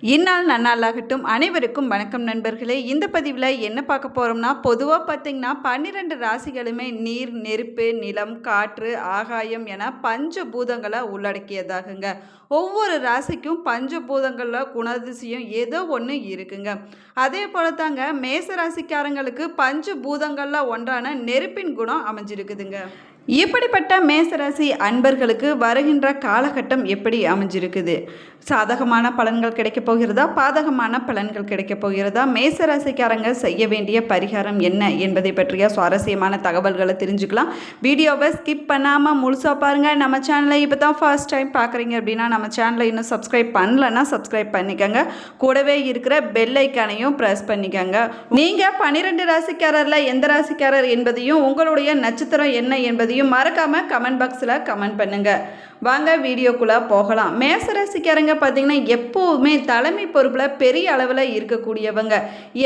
இந்நாள் நன்னாளாகட்டும். அனைவருக்கும் வணக்கம் நண்பர்களே. இந்த பதிவில் என்ன பார்க்க போகிறோம்னா பொதுவாக பார்த்தீங்கன்னா பன்னிரெண்டு ராசிகளுமே நீர் நெருப்பு நிலம் காற்று ஆகாயம் என பஞ்சபூதங்களை உள்ளடக்கியதாகுங்க. ஒவ்வொரு ராசிக்கும் பஞ்சபூதங்களில் குணதிசயம் ஏதோ ஒன்று இருக்குங்க. அதே போல தாங்க மேச ராசிக்காரங்களுக்கு பஞ்சபூதங்களில் ஒன்றான நெருப்பின் குணம் அமைஞ்சிருக்குதுங்க. இப்படிப்பட்ட மேசராசி அன்பர்களுக்கு வருகின்ற காலகட்டம் எப்படி அமைஞ்சிருக்குது? சாதகமான பலன்கள் கிடைக்கப் போகிறதா? பாதகமான பலன்கள் கிடைக்கப் போகிறதா? மேசராசிக்காரங்க செய்ய வேண்டிய பரிகாரம் என்ன என்பதை பற்றிய சுவாரஸ்யமான தகவல்களை தெரிஞ்சுக்கலாம். வீடியோவை ஸ்கிப் பண்ணாமல் முழுசாக பாருங்கள் நம்ம சேனலை இப்போ தான் ஃபர்ஸ்ட் டைம் பார்க்குறீங்க அப்படின்னா நம்ம சேனலை இன்னும் சப்ஸ்கிரைப் பண்ணலன்னா சப்ஸ்கிரைப் பண்ணிக்கோங்க. கூடவே இருக்கிற பெல் ஐக்கானையும் ப்ரெஸ் பண்ணிக்கோங்க. நீங்கள் பன்னிரெண்டு ராசிக்காரரில் எந்த ராசிக்காரர் என்பதையும் உங்களுடைய நட்சத்திரம் என்ன என்பதையும் மறக்காமல் கமெண்ட் பாக்ஸில் கமெண்ட் பண்ணுங்கள் வாங்க வீடியோக்குள்ளே போகலாம். மேசராசிக்காரங்க பார்த்தீங்கன்னா எப்போவுமே தலைமை பொறுப்பில் பெரிய அளவில் இருக்கக்கூடியவங்க.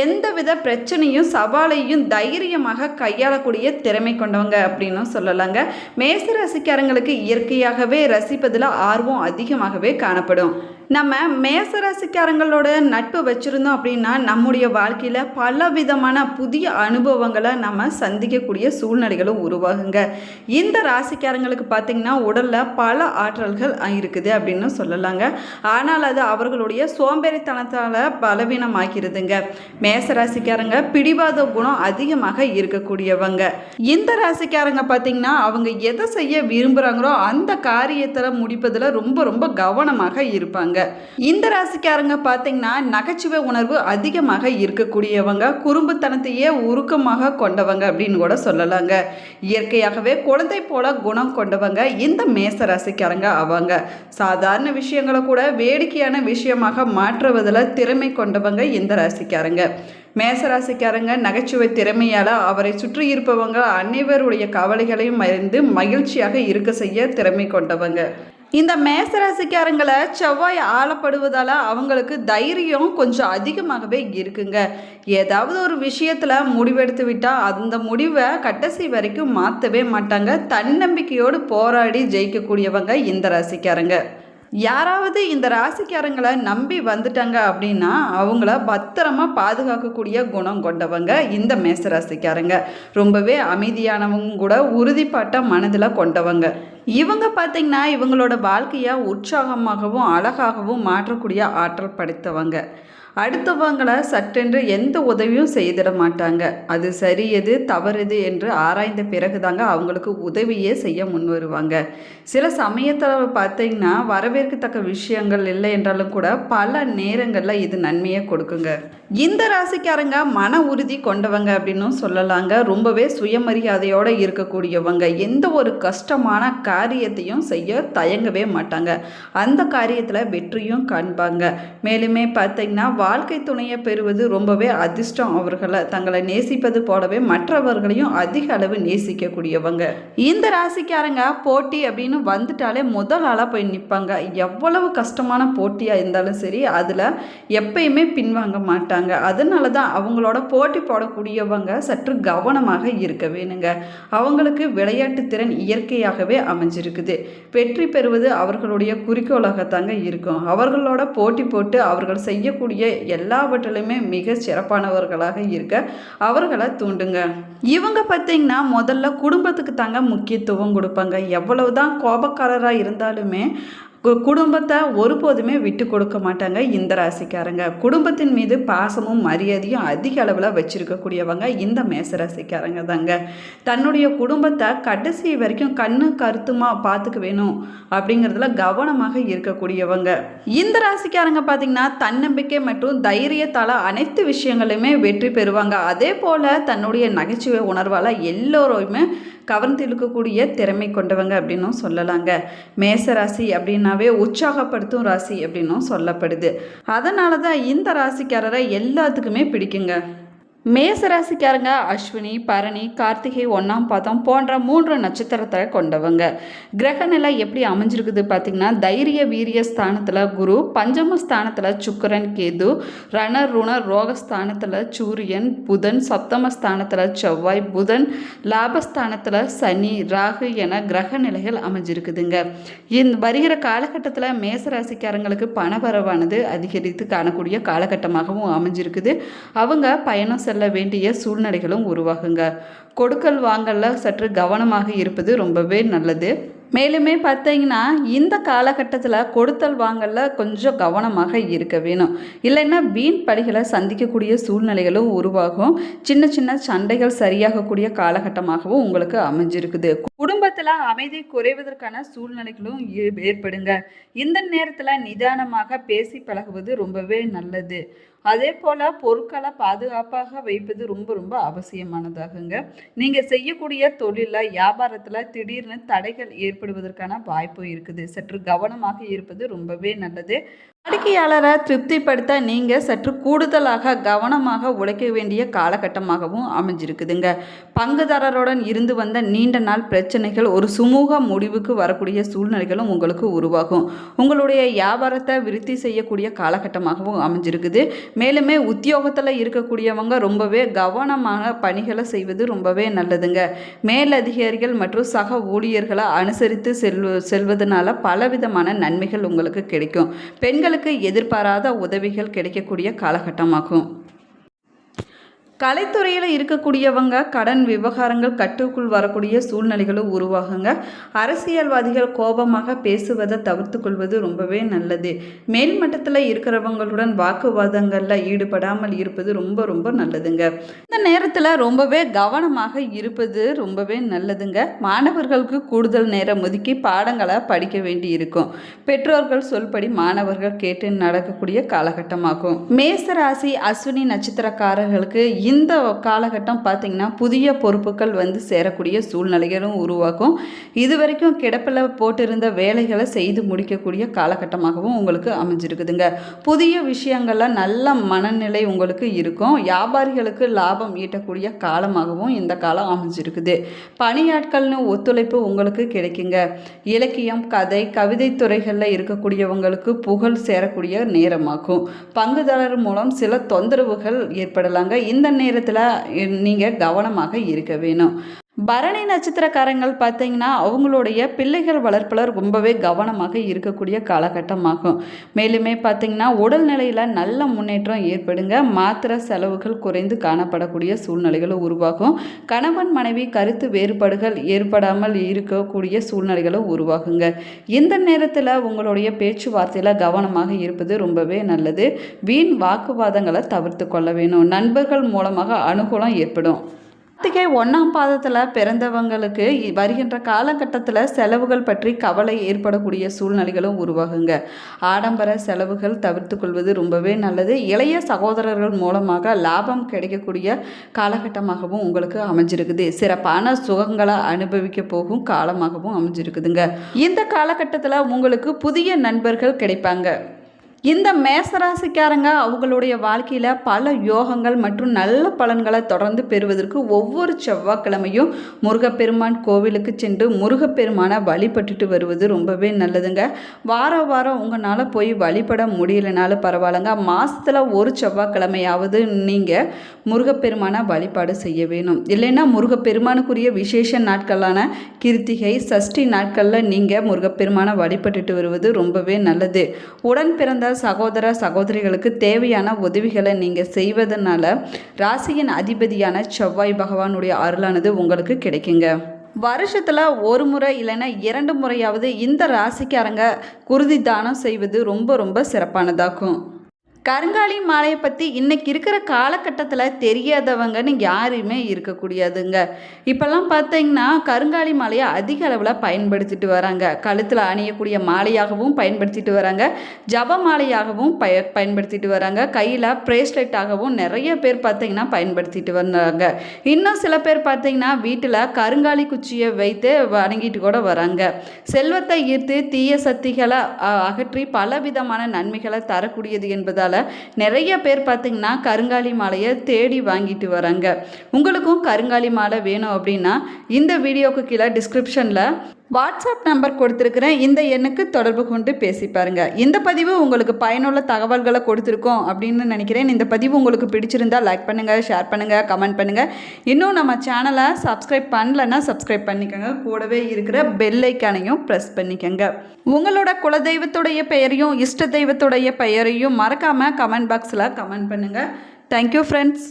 எந்தவித பிரச்சனையும் சவாலையும் தைரியமாக கையாளக்கூடிய திறமை கொண்டவங்க அப்படின்னு சொல்லலாங்க. மேசராசிக்காரங்களுக்கு இயற்கையாகவே ரசிப்பதில் ஆர்வம் அதிகமாகவே காணப்படும். நம்ம மேசராசிக்காரங்களோட நட்பு வச்சுருந்தோம் அப்படின்னா நம்முடைய வாழ்க்கையில் பல விதமான புதிய அனுபவங்களை நம்ம சந்திக்கக்கூடிய சூழ்நிலைகளும் உருவாகுங்க. இந்த ராசிக்காரங்களுக்கு பார்த்திங்கன்னா உடலில் பல ஆற்றல்கள் இருக்குது அப்படின்னு சொல்லலாங்க. ஆனால் அது அவர்களுடைய சோம்பேறித்தனத்தால் பலவீனமாக்கிறதுங்க மேசராசிக்காரங்க பிடிவாத குணம் அதிகமாக இருக்கக்கூடியவங்க. இந்த ராசிக்காரங்க பார்த்திங்கன்னா அவங்க எதை செய்ய விரும்புகிறாங்களோ அந்த காரியத்தில் முடிப்பதில் ரொம்ப ரொம்ப கவனமாக இருப்பாங்க. இந்த ராசிக்காரங்க பார்த்தீங்கன்னா நகைச்சுவை உணர்வு அதிகமாக இருக்கக்கூடியவங்க குறும்புத்தனத்தையே உருக்கமாக கொண்டவங்க அப்படின்னு கூட சொல்லலாங்க. இயற்கையாகவே குழந்தை போல குணம் கொண்டவங்க இந்த மேச ராசிக்காரங்க அவங்க. சாதாரண விஷயங்களை கூட வேடிக்கையான விஷயமாக மாற்றுவதில் திறமை கொண்டவங்க இந்த ராசிக்காரங்க. மேசராசிக்காரங்க நகைச்சுவை திறமையால் அவரை சுற்றி இருப்பவங்க அனைவருடைய கவலைகளையும் அறிந்து மகிழ்ச்சியாக இருக்க செய்ய திறமை கொண்டவங்க. இந்த மேசராசிக்காரங்களை செவ்வாய் ஆளப்படுவதால் அவங்களுக்கு தைரியம் கொஞ்சம் அதிகமாகவே இருக்குங்க. ஏதாவது ஒரு விஷயத்தில் முடிவெடுத்து விட்டால் அந்த முடிவை கடைசி வரைக்கும் மாற்றவே மாட்டாங்க. தன்னம்பிக்கையோடு போராடி ஜெயிக்கக்கூடியவங்க இந்த ராசிக்காரங்க. யாராவது இந்த ராசிக்காரங்களை நம்பி வந்துட்டாங்க அப்படின்னா அவங்கள பத்திரமா பாதுகாக்கக்கூடிய குணம் கொண்டவங்க இந்த மேச ராசிக்காரங்க. ரொம்பவே அமைதியானவங்க கூட உறுதிப்பாட்ட மனதில் கொண்டவங்க. இவங்க பார்த்திங்கன்னா இவங்களோட வாழ்க்கையை உற்சாகமாகவும் அழகாகவும் மாற்றக்கூடிய ஆற்றல் படைத்தவங்க. அடுத்தவங்களை சட்டென்று எந்த உதவியும் செய்திட மாட்டாங்க. அது சரி எது தவறுது என்று ஆராய்ந்த பிறகு தாங்க அவங்களுக்கு உதவியே செய்ய முன் வருவாங்க. சில சமயத்தில் பார்த்தீங்கன்னா வரவேற்கத்தக்க விஷயங்கள் இல்லை என்றாலும் கூட பல நேரங்களில் இது நன்மையை கொடுக்குங்க. இந்த ராசிக்காரங்க மன உறுதி கொண்டவங்க அப்படின்னும் சொல்லலாங்க. ரொம்பவே சுயமரியாதையோடு இருக்கக்கூடியவங்க. எந்த ஒரு கஷ்டமான காரியத்தையும் செய்ய தயங்கவே மாட்டாங்க. அந்த காரியத்தில் வெற்றியும் காண்பாங்க. மேலுமே பார்த்தீங்கன்னா வாழ்க்கை துணையை பெறுவது ரொம்பவே அதிர்ஷ்டம் அவர்களை. தங்களை நேசிப்பது போலவே மற்றவர்களையும் அதிக அளவு நேசிக்கக்கூடியவங்க. இந்த ராசிக்காரங்க போட்டி அப்படின்னு வந்துட்டாலே முதல் ஆளாக போய் நிற்பாங்க எவ்வளவு கஷ்டமான போட்டியாக இருந்தாலும் சரி அதில் எப்பயுமே பின்வாங்க மாட்டாங்க. அதனால தான் அவங்களோட போட்டி போடக்கூடியவங்க சற்று கவனமாக இருக்க வேணுங்க. அவங்களுக்கு விளையாட்டு திறன் இயற்கையாகவே அமைஞ்சிருக்குது. வெற்றி பெறுவது அவர்களுடைய குறிக்கோளாகத்தாங்க இருக்கும். அவர்களோட போட்டி போட்டு அவர்கள் செய்யக்கூடிய எல்லாவற்றிலுமே மிக சிறப்பானவர்களாக இருக்க அவர்களை தூண்டுங்க. இவங்க பார்த்தீங்கன்னா முதல்ல குடும்பத்துக்கு தாங்க முக்கியத்துவம் கொடுப்பாங்க. எவ்வளவுதான் கோபக்காரராக இருந்தாலுமே குடும்பத்தை ஒருபோதுமே விட்டு கொடுக்க மாட்டாங்க இந்த ராசிக்காரங்க. குடும்பத்தின் மீது பாசமும் மரியாதையும் அதிக அளவில் வச்சுருக்கக்கூடியவங்க இந்த மேச ராசிக்காரங்க தாங்க. தன்னுடைய குடும்பத்தை கடைசி வரைக்கும் கண்ணு கருத்துமாக பார்த்துக்க வேணும் அப்படிங்கிறதுல கவனமாக இருக்கக்கூடியவங்க. இந்த ராசிக்காரங்க பார்த்தீங்கன்னா தன்னம்பிக்கை மற்றும் தைரியத்தால் அனைத்து விஷயங்களுமே வெற்றி பெறுவாங்க. அதே போல் தன்னுடைய நகைச்சுவை உணர்வால் எல்லோருமே கவர்ந்து இழுக்கக்கூடிய திறமை கொண்டவங்க அப்படின்னும் சொல்லலாங்க. மேச ராசி அப்படின்னாவே உற்சாகப்படுத்தும் ராசி அப்படின்னும் சொல்லப்படுது. அதனால தான் இந்த ராசிக்காரரை எல்லாத்துக்குமே பிடிக்குங்க. மேசராசிக்காரங்க அஸ்வினி பரணி கார்த்திகை ஒன்றாம் பாதம் போன்ற மூன்று நட்சத்திரத்தை கொண்டவங்க. கிரகநிலை எப்படி அமைஞ்சிருக்குது பார்த்தீங்கன்னா தைரிய வீரிய ஸ்தானத்தில் குரு பஞ்சம ஸ்தானத்தில் சுக்கரன் கேது ரண ருண ரோகஸ்தானத்தில் சூரியன் புதன் சப்தம ஸ்தானத்தில் செவ்வாய் புதன் லாபஸ்தானத்தில் சனி ராகு என கிரக நிலைகள் அமைஞ்சிருக்குதுங்க. இந்த வருகிற காலகட்டத்தில் மேசராசிக்காரங்களுக்கு பணவரவானது அதிகரித்து காணக்கூடிய காலகட்டமாகவும் அமைஞ்சிருக்குது. அவங்க பயணம் செல்ல வேண்டிய சூழ்நிலைகளும் உருவாகுங்க. கொடுக்கல் வாங்கல சற்று கவனமாக இருப்பது ரொம்பவே நல்லது. மேலுமே பார்த்தீங்கன்னா இந்த காலகட்டத்தில் கொடுத்தல் வாங்கல கொஞ்சம் கவனமாக இருக்க வேணும். இல்லைன்னா வீண் பலிகளை சந்திக்கக்கூடிய சூழ்நிலைகளும் உருவாகும். சின்ன சின்ன சண்டைகள் சரியாகக்கூடிய காலகட்டமாகவும் உங்களுக்கு அமைஞ்சிருக்குது. குடும்பத்தில் அமைதி குறைவதற்கான சூழ்நிலைகளும் ஏ- ஏற்படுங்க. இந்த நேரத்தில் நிதானமாக பேசி பழகுவது ரொம்பவே நல்லது. அதே போல் பொருட்களை பாதுகாப்பாக வைப்பது ரொம்ப ரொம்ப அவசியமானதாகுங்க. நீங்கள் செய்யக்கூடிய தொழிலில் வியாபாரத்தில் திடீர்னு தடைகள் ஏற்படுவதற்கான வாய்ப்பு இருக்குது. சற்று கவனமாக இருப்பது ரொம்பவே நல்லது. வாடிக்கையாளரை திருப்திப்படுத்த நீங்கள் சற்று கூடுதலாக கவனமாக உழைக்க வேண்டிய காலகட்டமாகவும் அமைஞ்சிருக்குதுங்க. பங்குதாரருடன் இருந்து வந்த நீண்ட நாள் பிரச்சனைகள் ஒரு சுமூக முடிவுக்கு வரக்கூடிய சூழ்நிலைகளும் உங்களுக்கு உருவாகும். உங்களுடைய வியாபாரத்தை விருத்தி செய்யக்கூடிய காலகட்டமாகவும் அமைஞ்சிருக்குது. மேலுமே உத்தியோகத்தில் இருக்கக்கூடியவங்க ரொம்பவே கவனமாக பணிகளை செய்வது ரொம்பவே நல்லதுங்க. மேலதிகாரிகள் மற்றும் சக ஊழியர்களை அனுசரித்து செல்வ செல்வதனால பலவிதமான நன்மைகள் உங்களுக்கு கிடைக்கும். பெண்கள் பெண்களுக்கு எதிர்பாராத உதவிகள் கிடைக்கக்கூடிய காலகட்டமாகும். கலைத்துறையில் இருக்கக்கூடியவங்க கடன் விவகாரங்கள் கட்டுக்குள் வரக்கூடிய சூழ்நிலைகளும் உருவாகுங்க அரசியல்வாதிகள் கோபமாக பேசுவதை தவிர்த்து கொள்வது ரொம்பவே நல்லது. மேல்மட்டத்தில் இருக்கிறவங்களுடன் வாக்குவாதங்களில் ஈடுபடாமல் இருப்பது ரொம்ப ரொம்ப நல்லதுங்க. இந்த நேரத்தில் ரொம்பவே கவனமாக இருப்பது ரொம்பவே நல்லதுங்க. மாணவர்களுக்கு கூடுதல் நேரம் ஒதுக்கி பாடங்களை படிக்க வேண்டி இருக்கும் பெற்றோர்கள் சொல்படி மாணவர்கள் கேட்டு நடக்கக்கூடிய காலகட்டமாகும். மேசராசி அஸ்வினி நட்சத்திரக்காரர்களுக்கு இந்த காலகட்டம் பார்த்திங்கன்னா புதிய பொறுப்புகள் வந்து சேரக்கூடிய சூழ்நிலைகளும் உருவாக்கும். இது வரைக்கும் கிடப்பில் போட்டிருந்த வேலைகளை செய்து முடிக்கக்கூடிய காலகட்டமாகவும் உங்களுக்கு அமைஞ்சிருக்குதுங்க. புதிய விஷயங்கள்லாம் நல்ல மனநிலை உங்களுக்கு இருக்கும். வியாபாரிகளுக்கு லாபம் ஈட்டக்கூடிய காலமாகவும் இந்த காலம் அமைஞ்சிருக்குது. பணியாட்கள்னு ஒத்துழைப்பு உங்களுக்கு கிடைக்குங்க. இலக்கியம் கதை கவிதை துறைகளில் இருக்கக்கூடியவங்களுக்கு புகழ் சேரக்கூடிய நேரமாகும். பங்குதாரர் மூலம் சில தொந்தரவுகள் ஏற்படலாங்க. இந்த நேரத்தில் நீங்கள் கவனமாக இருக்க வேணும். பரணி நட்சத்திரக்காரங்கள் பார்த்தீங்கன்னா அவங்களுடைய பிள்ளைகள் வளர்ப்பில் ரொம்பவே கவனமாக இருக்கக்கூடிய காலகட்டமாகும். மேலுமே பார்த்தீங்கன்னா உடல்நிலையில் நல்ல முன்னேற்றம் ஏற்படுங்க. மாத்திரை செலவுகள் குறைந்து காணப்படக்கூடிய சூழ்நிலைகளும் உருவாகும். கணவன் மனைவி கருத்து வேறுபாடுகள் ஏற்படாமல் இருக்கக்கூடிய சூழ்நிலைகளும் உருவாகுங்க. இந்த நேரத்தில் உங்களுடைய பேச்சுவார்த்தையில் கவனமாக இருப்பது ரொம்பவே நல்லது. வீண் வாக்குவாதங்களை தவிர்த்து கொள்ள வேணும். நண்பர்கள் மூலமாக அனுகூலம் ஏற்படும். கார்த்திகை ஒன்றாம் பாதத்தில் பிறந்தவங்களுக்கு இ- வருகின்ற காலகட்டத்தில் செலவுகள் பற்றி கவலை ஏற்படக்கூடிய சூழ்நிலைகளும் உருவாகுங்க. ஆடம்பர செலவுகள் தவிர்த்து கொள்வது ரொம்பவே நல்லது. இளைய சகோதரர்கள் மூலமாக லாபம் கிடைக்கக்கூடிய காலகட்டமாகவும் உங்களுக்கு அமைஞ்சிருக்குது. சிறப்பான சுகங்களை அனுபவிக்க போகும் காலமாகவும் அமைஞ்சிருக்குதுங்க. இந்த காலகட்டத்தில் உங்களுக்கு புதிய நண்பர்கள் கிடைப்பாங்க. இந்த மேசராசிக்காரங்க அவங்களுடைய வாழ்க்கையில் பல யோகங்கள் மற்றும் நல்ல பலன்களை தொடர்ந்து பெறுவதற்கு ஒவ்வொரு செவ்வாய்க்கிழமையும் முருகப்பெருமான் கோவிலுக்கு சென்று முருகப்பெருமானை வழிபட்டுட்டு வருவது ரொம்பவே நல்லதுங்க. வார வாரம் உங்களால் போய் வழிபட முடியலனாலும் பரவாயில்லைங்க. மாதத்தில் ஒரு செவ்வாய்க்கிழமையாவது நீங்கள் முருகப்பெருமானை வழிபாடு செய்ய வேணும். இல்லைன்னா முருகப்பெருமானுக்குரிய விசேஷ நாட்களான கிருத்திகை சஷ்டி நாட்களில் நீங்கள் முருகப்பெருமானை வழிபட்டுட்டு வருவது ரொம்பவே நல்லது. உடன் பிறந்த சகோதர சகோதரிகளுக்கு தேவையான உதவிகளை நீங்கள் செய்வதனால ராசியின் அதிபதியான செவ்வாய் பகவானுடைய அருளானது உங்களுக்கு கிடைக்குங்க. வருஷத்தில் ஒரு முறை இல்லைன்னா இரண்டு முறையாவது இந்த ராசிக்காரங்க குருதி தானம் செய்வது ரொம்ப ரொம்ப சிறப்பானதாகும் கருங்காலி மாலையை பற்றி இன்னைக்கு இருக்கிற காலகட்டத்தில் தெரியாதவங்கன்னு யாருமே இருக்கக்கூடியதுங்க. இப்போல்லாம் பார்த்தீங்கன்னா கருங்காலி மாலையை அதிக அளவில் பயன்படுத்திட்டு வராங்க. கழுத்தில் அணியக்கூடிய மாலையாகவும் பயன்படுத்திட்டு வராங்க. ஜப மாலையாகவும் பய பயன்படுத்திட்டு வராங்க. கையில் ப்ரேஸ்லெட்டாகவும் நிறைய பேர் பார்த்தீங்கன்னா பயன்படுத்திட்டு வந்தாங்க. இன்னும் சில பேர் பார்த்தீங்கன்னா வீட்டில் கருங்காலி குச்சியை வைத்து வணங்கிட்டு கூட வராங்க. செல்வத்தை ஈர்த்து தீய சக்திகளை அகற்றி பல விதமான நன்மைகளை தரக்கூடியது என்பதால் இருக்கிறதால நிறைய பேர் பார்த்திங்கன்னா கருங்காலி மாலையை தேடி வாங்கிட்டு வராங்க. உங்களுக்கும் கருங்காலி மாலை வேணும் அப்படின்னா இந்த வீடியோக்கு கீழே டிஸ்கிரிப்ஷனில் வாட்ஸ்அப் நம்பர் கொடுத்துருக்குறேன் இந்த எண்ணுக்கு தொடர்பு கொண்டு பேசி பாருங்கள் இந்த பதிவு உங்களுக்கு பயனுள்ள தகவல்களை கொடுத்துருக்கோம் அப்படின்னு நினைக்கிறேன். இந்த பதிவு உங்களுக்கு பிடிச்சிருந்தா லைக் பண்ணுங்கள் ஷேர் பண்ணுங்கள் கமெண்ட் பண்ணுங்கள் இன்னும் நம்ம சேனலை சப்ஸ்கிரைப் பண்ணலன்னா சப்ஸ்கிரைப் பண்ணிக்கோங்க. கூடவே இருக்கிற பெல்லைக்கானையும் ப்ரெஸ் பண்ணிக்கோங்க. உங்களோட குலதெய்வத்துடைய பெயரையும் இஷ்ட தெய்வத்துடைய பெயரையும் மறக்காமல் கமெண்ட் பாக்ஸில் கமெண்ட் பண்ணுங்கள் தேங்க்யூ ஃப்ரெண்ட்ஸ்